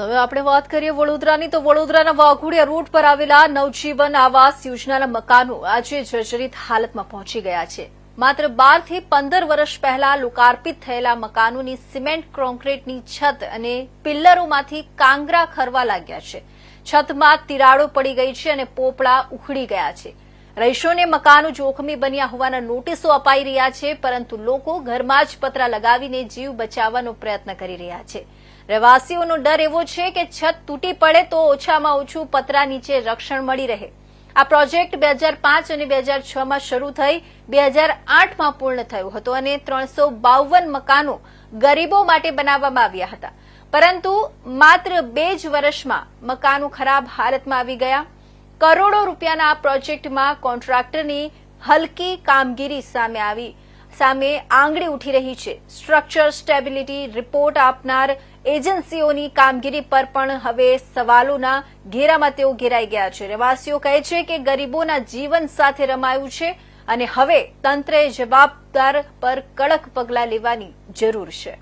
હવે આપણે વાત કરીએ વડોદરાની. તો વડોદરાના વાઘોડિયા રોડ પર આવેલા નવજીવન આવાસ યોજનાના મકાનો આજે જર્જરિત હાલતમાં પહોંચી ગયા છે. માત્ર બારથી પંદર વર્ષ પહેલા લોકાર્પિત થયેલા મકાનોની સિમેન્ટ કોન્ક્રીટની છત અને પિલ્લરોમાંથી કાંગરા ખરવા લાગ્યા છે. છતમાં તિરાડો પડી ગઈ છે અને પોપડા ઉખડી ગયા છે. રહીશોને મકાનો જોખમી બન્યા હોવાના નોટિસો અપાઈ રહ્યા છે, પરંતુ લોકો ઘરમાં જ પતરા લગાવીને જીવ બચાવવાનો પ્રયત્ન કરી રહ્યા છે. રહેવાસીઓનો ડર એવો છે કે છત તૂટી પડે તો ઓછામાં ઓછું પતરા નીચે રક્ષણ મળી રહે. આ પ્રોજેક્ટ બે હજાર પાંચ અને બે હજાર છમાં શરૂ થઈ, બે હજાર આઠમાં પૂર્ણ થયો હતો અને ત્રણસો બાવન મકાનો ગરીબો માટે બનાવવામાં આવ્યા હતા. પરંતુ માત્ર બે જ વર્ષમાં મકાનો ખરાબ હાલતમાં આવી ગયા. કરોડો રૂપિયાના આ પ્રોજેક્ટમાં કોન્ટ્રાક્ટરની હલકી કામગીરી સામે આવી. સામે આંગળી ઉઠી રહી છે. સ્ટ્રક્ચર સ્ટેબિલિટી રિપોર્ટ આપનાર એજન્સીઓની કામગીરી પર પણ હવે સવાલોના ઘેરામાં તેઓ ઘેરાઈ ગયા છે. રહેવાસીઓ કહે છે કે ગરીબોના જીવન સાથે રમાયું છે અને હવે તંત્રએ જવાબદાર પર કડક પગલાં લેવાની જરૂર છે.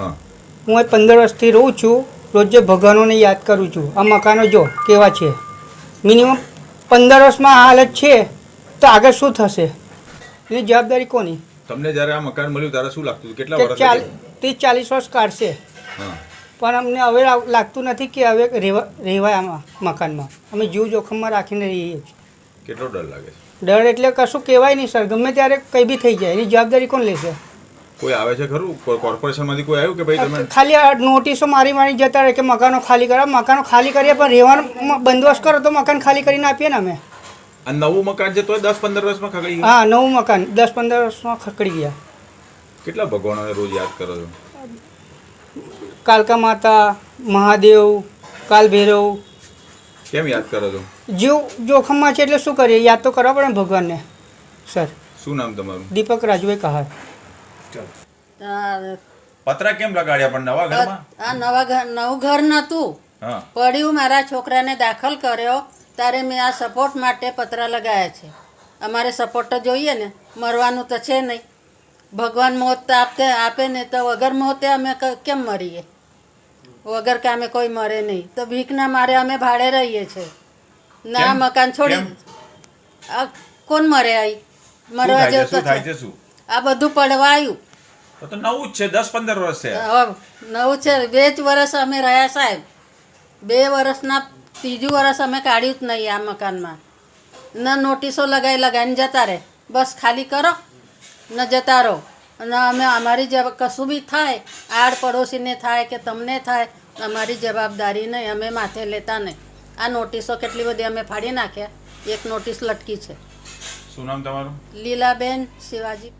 હું. અહીં પંદર વર્ષથી રહું છું. રોજે ભગવાનોને યાદ કરું છું. આ મકાનો જો કેવા છે? મિનિમમ પંદર વર્ષમાં આ હાલત છે તો આગળ શું થશે? એની જવાબદારી કોની? તમને જ્યારે આ મકાન મળ્યું ત્યારે શું લાગતું? કેટલા વર્ષ ત્રીસ ચાલીસ વર્ષ કાઢશે. પણ અમને હવે લાગતું નથી કે હવે રહેવા રહેવાય આમાં મકાનમાં. અમે જીવ જોખમમાં રાખીને રહીએ. છીએ કેટલો ડર લાગે છે? ડર એટલે કશું કહેવાય નહીં સર. ગમે ત્યારે કંઈ બી થઈ જાય એની જવાબદારી કોણ લેશે? કોઈ આવે છે ખરું? કોર્પોરેશનમાંથી કોઈ આવ્યું કે ભાઈ તમે ખાલી નોટિસો મારી મારી જતા રહે કે મકાનો ખાલી કરો મકાનો ખાલી કરીએ પણ રહેવાનો બંદોબસ્ત કરો તો મકાન ખાલી કરીને આપીએ ને અમે. આ નવું મકાન છે તોય દસ પંદર વર્ષમાં ખકડી ગયા? હા નવું મકાન દસ પંદર વર્ષમાં ખકડી ગયા. કેટલા ભગવાનોને રોજ યાદ કરો છો? કાલકા માતા મહાદેવ કાલભૈરવ કેમ યાદ કરો છો? જીવ જોખમમાં છે એટલે શું કરીએ? યાદ તો કરવા પડે ભગવાનને સર. શું નામ તમારું? દીપક રાજુભાઈ કહાર. પતરા કેમ લગાડ્યા પણ નવા ઘરમાં? આ નવા ઘર નવું ઘર નહોતું. પડ્યું મારા છોકરાને દાખલ કર્યો ત્યારે મેં આ સપોર્ટ માટે પતરા લગાવ્યા છે. અમારે સપોર્ટ તો જોઈએ ને મરવાનું તો છે નહીં. ભગવાન મોત આપતે આપે ને તો વગર મોતે અમે કેમ મરીએ? વગર કામે કોઈ મરે નહીં. તો ભીખના મારે અમે ભાડે રહીએ છીએ ના મકાન છોડી કોણ મરે આઈ? મરવા જેવું તો થાય છે શું? આ બધું પડવા આવ્યું તો નવું જ છે દસ પંદર વર્ષ છે. નવું છે બે જ વર્ષ અમે રહ્યા સાહેબ. બે વર્ષના ત્રીજું વર્ષ અમે કાઢ્યું જ નહીં આ મકાનમાં. ન નોટિસો લગાવી લગાવીને જતા રહે. બસ ખાલી કરો ન જતા રહો. અને અમે અમારી જબ કશું બી થાય આડ પડોશીને થાય કે તમને થાય અમારી જવાબદારી નહીં અમે માથે લેતા નહીં. આ નોટિસો કેટલી બધી અમે ફાડી નાખ્યા. એક નોટિસ લટકી છે. શું નામ તમારું? લીલાબેન શિવાજી.